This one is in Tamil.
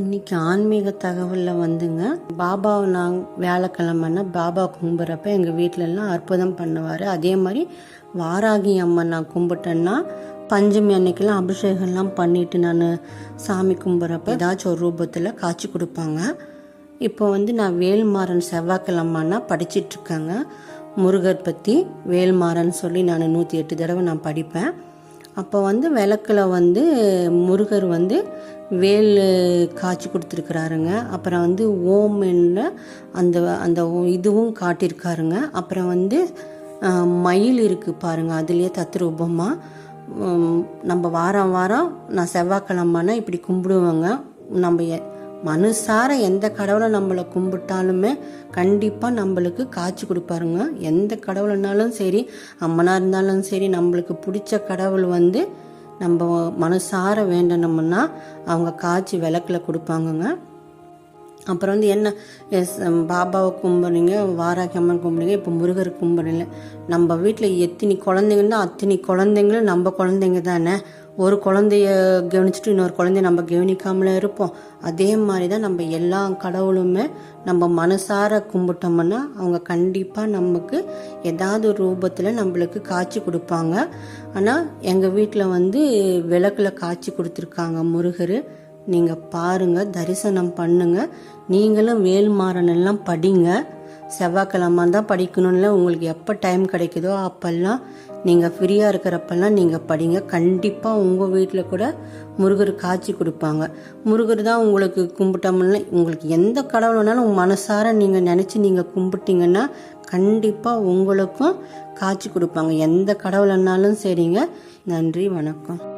இன்னைக்கு ஆன்மீக தகவலில் வந்துங்க. பாபாவை நான் வியாழக்கிழமைன்னா பாபா கும்பிட்றப்ப எங்கள் வீட்டிலலாம் அற்புதம் பண்ணுவார். அதே மாதிரி வாராகி அம்மன் நான் கும்பிட்டேன்னா பஞ்சமி அன்னைக்கெல்லாம் அபிஷேகம்லாம் பண்ணிட்டு நான் சாமி கும்பிட்றப்ப ஏதாச்சும் ஒரு ரூபத்தில் காட்சி கொடுப்பாங்க. இப்போ வந்து நான் வேல்மாறன் செவ்வாய்க்கிழமைனா படிச்சிட்ருக்கேங்க முருகர் பற்றி வேல்மாறன் சொல்லி நான் நூற்றி எட்டு தடவை நான் படிப்பேன். அப்போ வந்து விளக்கில் வந்து முருகர் வந்து வேல் காய்ச்சி கொடுத்துருக்குறாருங்க. அப்புறம் வந்து ஓம் என்ற அந்த அந்த ஓ- இதுவும் காட்டியிருக்காருங்க. அப்புறம் வந்து மயில் இருக்குது பாருங்க. அதுலேயே தத்ரூபமாக நம்ம வாரம் வாரம் நான் செவ்வாய்க்கிழமைனா இப்படி கும்பிடுவேங்க. நம்ம மனுசார எந்த கடவுளை நம்மளை கும்பிட்டாலுமே கண்டிப்பாக நம்மளுக்கு காட்சி கொடுப்பாருங்க. எந்த கடவுள்னாலும் சரி அம்மனாக இருந்தாலும் சரி நம்மளுக்கு பிடிச்ச கடவுள் வந்து நம்ம மனசார வேண்டணும்னா அவங்க காய்ச்சி விளக்கில் கொடுப்பாங்கங்க. அப்புறம் வந்து என்ன எஸ் பாபாவை கும்பிட்றீங்க வாராகி அம்மன் கும்பிடுங்க இப்போ முருகர் கும்பிடல. நம்ம வீட்டில் எத்தனை குழந்தைங்கன்னா அத்தனை குழந்தைங்களும் நம்ம குழந்தைங்க தானே. ஒரு குழந்தைய கவனிச்சுட்டு இன்னொரு குழந்தைய நம்ம கவனிக்காமலே இருப்போம். அதே மாதிரி தான் நம்ம எல்லா கடவுளுமே நம்ம மனசார கும்பிட்டோம்னா அவங்க கண்டிப்பாக நமக்கு ஏதாவது ஒரு ரூபத்தில் நம்மளுக்கு காட்சி கொடுப்பாங்க. ஆனால் எங்கள் வீட்டில் வந்து விளக்கில் காட்சி கொடுத்துருக்காங்க முருகர். நீங்கள் பாருங்கள் தரிசனம் பண்ணுங்கள் நீங்களும் வேல்மாறன் எல்லாம் படிங்க. செவ்வாய்க்கிழமை தான் படிக்கணும்ல. உங்களுக்கு எப்போ டைம் கிடைக்குதோ அப்போல்லாம் நீங்கள் ஃப்ரீயாக இருக்கிறப்பெல்லாம் நீங்கள் படிங்க. கண்டிப்பாக உங்கள் வீட்டில் கூட முருகர் காட்சி கொடுப்பாங்க. முருகர் தான் உங்களுக்கு கும்பிட்டோம்னா உங்களுக்கு எந்த கடவுள் வேணாலும் உங்கள் மனசார நீங்கள் நினச்சி நீங்கள் கும்பிட்டீங்கன்னா கண்டிப்பாக உங்களுக்கும் காட்சி கொடுப்பாங்க. எந்த கடவுள்னாலும் சரிங்க. நன்றி வணக்கம்.